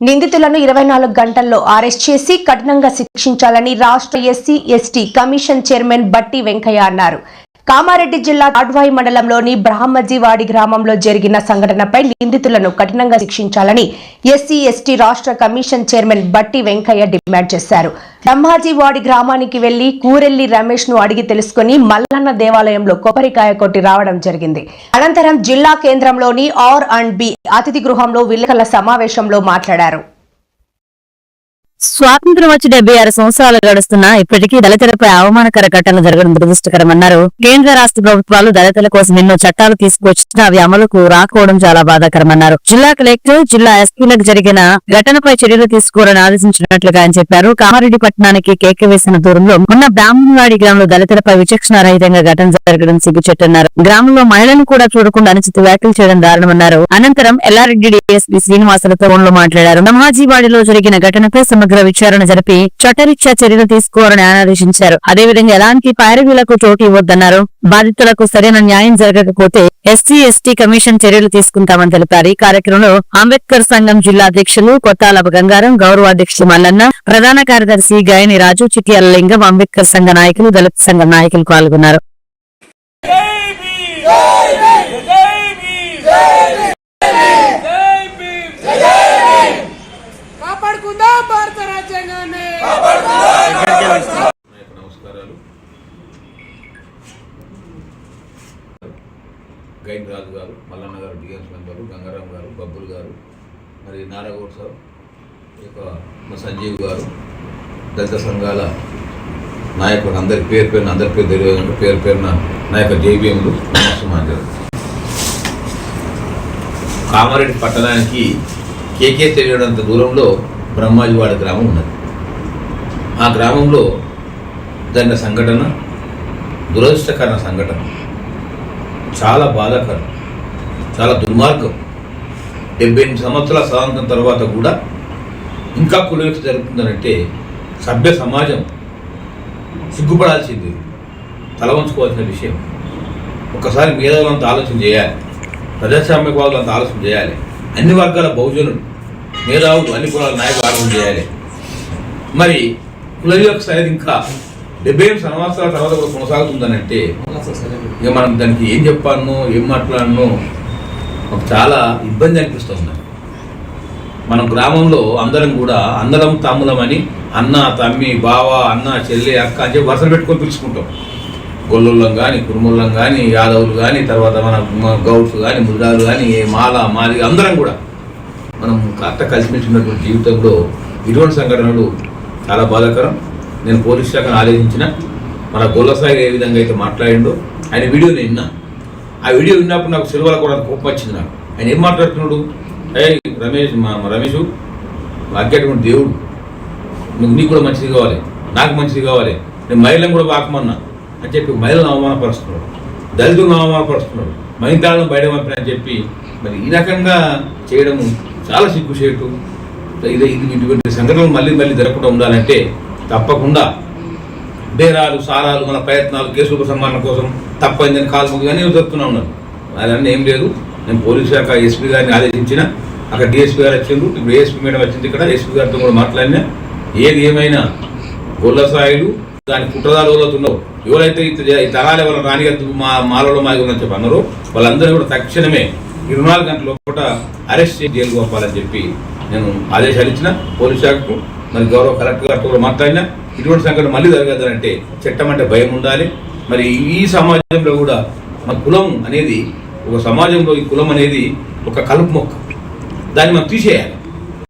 నిందితులను ఇరవై నాలుగు గంటల్లో అరెస్ట్ చేసి కఠినంగా శిక్షించాలని రాష్ట్ర SC ST commission chairman Batti Venkaiah అన్నారు. కామారెడ్డి జిల్లా తాడ్వాయి మండలంలోని బ్రహ్మజీవాడి గ్రామంలో జరిగిన సంఘటనపై నిందితులను కఠినంగా శిక్షించాలని ఎస్సీ ఎస్టీ రాష్ట్ర commission chairman Batti Venkaiah demand చేశారు. బ్రహ్మాజీవాడి గ్రామానికి వెళ్ళి కూరెల్లి రమేష్ను అడిగి తెలుసుకుని మల్లన్న దేవాలయంలో కొబ్బరికాయ కొట్టి రావడం జరిగింది. అనంతరం జిల్లా కేంద్రంలోని ఆర్ అండ్ బి అతిథి గృహంలో విలేకరుల సమావేశంలో మాట్లాడారు. స్వాతంత్రం వచ్చి డెబ్బై ఆరు సంవత్సరాలు గడుస్తున్నా ఇప్పటికీ దళితులపై అవమానకర ఘటనలు జరగడం దురదృష్టకరమన్నారు. కేంద్ర రాష్ట్ర ప్రభుత్వాలు దళితుల కోసం ఎన్నో చట్టాలు తీసుకొచ్చినా అవి అమలుకు రాకపోవడం చాలా బాధాకరమన్నారు. జిల్లా కలెక్టర్ జిల్లా ఎస్పీలకు జరిగిన ఘటనపై చర్యలు తీసుకోవాలని ఆదేశించినట్లుగా ఆయన చెప్పారు. కామారెడ్డి పట్టణానికి కేక వేసిన దూరంలో ఉన్న బ్రాహ్మణవాడి గ్రామంలో దళితులపై విచక్షణ రహితంగా ఘటన జరగడం సిగ్గుచెట్టన్నారు గ్రామంలో మహిళలను కూడా చూడకుండా అనుచిత వ్యాఖ్యలు చేయడం దారుణమన్నారు. అనంతరం ఎల్లారెడ్డి డిఎస్పీ శ్రీనివాసులతో ఫోన్లో మాట్లాడారు. నమాజీవాడిలో జరిగిన ఘటనపై సమగ్ర విచారణ జరిపి చట్టరీత్యా చర్యలు తీసుకోవాలని ఆదేశించారు. అదేవిధంగా ఎలాంటి పైరవీలకు చోటు ఇవ్వద్దన్నారు. బాధితులకు సరైన న్యాయం జరగకపోతే ఎస్సీ ఎస్టీ కమిషన్ చర్యలు తీసుకుంటామని తెలిపారు. ఈ కార్యక్రమంలో అంబేద్కర్ సంఘం జిల్లా అధ్యక్షులు కొత్తాలప గంగారం గౌరవ అధ్యక్షులు మల్లన్న ప్రధాన కార్యదర్శి గాయని రాజు చిట్యాల లింగం అంబేద్కర్ సంఘ నాయకులు దళిత సంఘం నాయకులు పాల్గొన్నారు జై భీమ్ జై భీమ్ జై భీమ్ కాపాడుకుందాం భారత రాజ్యాంగాన్ని. నమస్కారాలు. గైన్ రాజు గారు మల్లన్న గారు డిఎన్స్ మెంబరు గంగారాం గారు బబ్బుల్ గారు మరి నారాగౌడ్ సార్ ఇక సంజీవ్ గారు దళిత సంఘాల నాయకులు అందరి పేరు పేరున అందరి పేరు తెలియదు పేరు పేరున నా యొక్క జేబీఎంలు నమస్సుమాంజలు కామారెడ్డి పట్టణానికి కేకే తెలియడంత దూరంలో బ్రహ్మాజీవాడ గ్రామం ఉన్నది. ఆ గ్రామంలో జరిగిన సంఘటన దురదృష్టకరణ సంఘటన. చాలా బాధాకరం చాలా దుర్మార్గం. డెబ్బై ఎనిమిది సంవత్సరాల స్వాతంత్రం తర్వాత కూడా ఇంకా కులవిక్త జరుగుతుందనంటే సభ్య సమాజం సిగ్గుపడాల్సింది తల వంచుకోవాల్సిన విషయం. ఒకసారి మేధావులంతా ఆలోచన చేయాలి ప్రజాస్వామ్యవాదులంతా ఆలోచన చేయాలి. అన్ని వర్గాల బహుజనులు మేధావులు అన్ని కులాల నాయకులు ఆరోపణ చేయాలి. మరి కుల యొక్క సైడ్ ఇంకా డెబ్బై ఎనిమిది సంవత్సరాల తర్వాత కూడా కొనసాగుతుందనంటే ఇక మనం దానికి ఏం చెప్పాను ఏం మాట్లాడను మాకు చాలా ఇబ్బంది అనిపిస్తుంది. మనం గ్రామంలో అందరం కూడా అందరం తమ్ములమని అన్న తమ్మి బావ అన్న చెల్లి అక్క అని చెప్పి వరుసలు పెట్టుకొని పిలుచుకుంటాం. గొల్లుళ్ళం కానీ కురుముళ్ళం కానీ యాదవులు కానీ తర్వాత మన గౌడ్స్ కానీ ముద్రాలు కానీ మాల మాలి అందరం కూడా మనం అట్ట కలిసిమెలిసి ఉన్నటువంటి జీవితంలో ఇటువంటి సంఘటనలు చాలా బాధాకరం. నేను పోలీస్ శాఖను ఆలోచించిన మన గొల్లసాయి ఏ విధంగా అయితే మాట్లాడిండో ఆయన వీడియో నేను విన్నా. ఆ వీడియో విన్నప్పుడు నాకు సిల్వల కూడా కోపం వచ్చింది నాకు. ఆయన ఏం మాట్లాడుతున్నాడు? ఏ రమేష్ మా రమేష్ అగ్గేటువంటి దేవుడు. నువ్వు నీకు కూడా మంచిది కావాలి. నాకు మంచిది కావాలి. నేను మహిళను కూడా పాకమన్నా అని చెప్పి మహిళను అవమానపరుస్తున్నాడు. దళితులను అవమానపరుస్తున్నాడు. మహిళలను బయట పంపిన అని చెప్పి మరి ఈ రకంగా చేయడము చాలా సిగ్గుచేటు. ఇది ఇది ఇటువంటి సంఘటనలు మళ్ళీ మళ్ళీ జరగకుండా ఉండాలంటే తప్పకుండా బేరాలు సారాలు మన ప్రయత్నాలు కేసుల ఉపసంహరణ కోసం తప్పైందని కాలు ముగ్గు కానీ జరుపుతూనే ఉన్నారు. అదన్నీ ఏం లేదు. నేను పోలీస్ శాఖ ఎస్పీ గారిని ఆదేశించిన. అక్కడ డిఎస్పీ గారు వచ్చిండ్రు. ఇప్పుడు ఏఎస్పీ మేడం వచ్చింది ఇక్కడ. ఎస్పీ గారితో కూడా మాట్లాడినా. ఏది ఏమైనా గొల్ల సాయిలు దాని కుట్రదాలు ఎవరైతున్నావు ఎవరైతే ఈ తరాలు ఎవరు రానిగద్దు మా మాలలో మాది ఉందని చెప్పి అన్నారో వాళ్ళందరూ కూడా తక్షణమే ఇరవై నాలుగు గంటల లోపల అరెస్ట్ చేసి జైలు పంపాలని చెప్పి నేను ఆదేశాలు ఇచ్చిన పోలీస్ శాఖకు మరి గౌరవ కలెక్టర్ గారితో కూడా మాట్లాడినా. ఇటువంటి సంఘటన మళ్ళీ జరగదంటే చట్టం అంటే భయం ఉండాలి. మరి ఈ సమాజంలో కూడా మన కులం అనేది ఒక సమాజంలో ఈ కులం అనేది ఒక కలుపు మొక్క. దాన్ని మనం తీసేయాలి.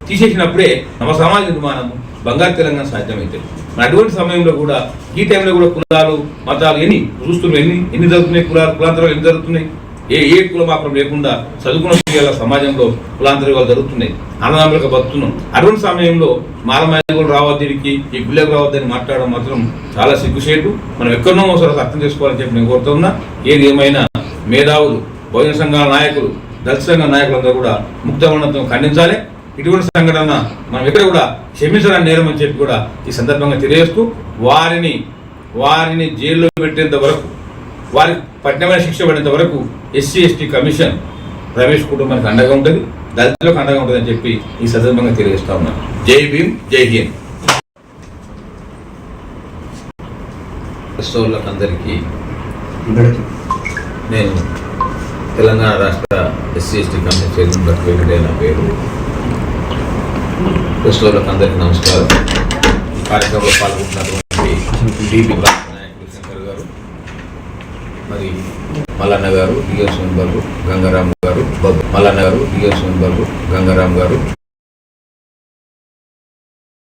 తీసేసినప్పుడే నవ సమాజ నిర్మాణం బంగారు తెలంగాణ సాధ్యమవుతుంది మరి అటువంటి సమయంలో కూడా ఈ టైంలో కూడా కులాలు మతాలు ఎన్ని? చూస్తున్నాయి ఎన్ని? ఎన్ని జరుగుతున్నాయి? కులాలు కులాంతరాలు ఎన్ని జరుగుతున్నాయి? ఏ ఏ కులమాత్రం లేకుండా చదువుకున్న పిల్లల సమాజంలో కులాంతరాలు జరుగుతున్నాయి. అన్నదమ్ములకు బతుకుతున్నాం. అటువంటి సమయంలో మాలమాయకులు కూడా ఈ గుళ్ళకు రావద్దని మాట్లాడడం మాత్రం చాలా సిగ్గుసేటు మనం ఎక్కడనో ఒకసారి అర్థం చేసుకోవాలని చెప్పి నేను కోరుతున్నా ఏది ఏమైనా మేధావులు భోజన సంఘాల నాయకులు దళిత సంఘ నాయకులందరూ కూడా ముక్తవర్ణంతో ఖండించాలి. ఇటువంటి సంఘటన మనం ఎక్కడ కూడా క్షమించడానికి నేరం అని చెప్పి కూడా ఈ సందర్భంగా తెలియజేస్తూ వారిని వారిని జైల్లో పెట్టేంత వరకు వారి కఠినమైన శిక్ష పడేంత వరకు ఎస్సీ ఎస్టీ కమిషన్ రమేష్ కుటుంబానికి అండగా ఉంటుంది. దళితులకు అండగా ఉంటుందని చెప్పి ఈ సందర్భంగా తెలియజేస్తా ఉన్నాను జై భీమ్ జై హింద్. అందరికీ. నేను తెలంగాణ రాష్ట్ర SC ST commission chairman Venkataiah నా పేరు. క్రైస్తవులకు అందరికీ నమస్కారం. ఈ కార్యక్రమంలో పాల్గొంటున్నటువంటి డిపి మరి మల్లన్న గారు డిఎస్ మెంబర్లు గంగారాం గారు బాబు మల్లన్న గారు డిఎస్ మెంబర్లు గంగారాం గారు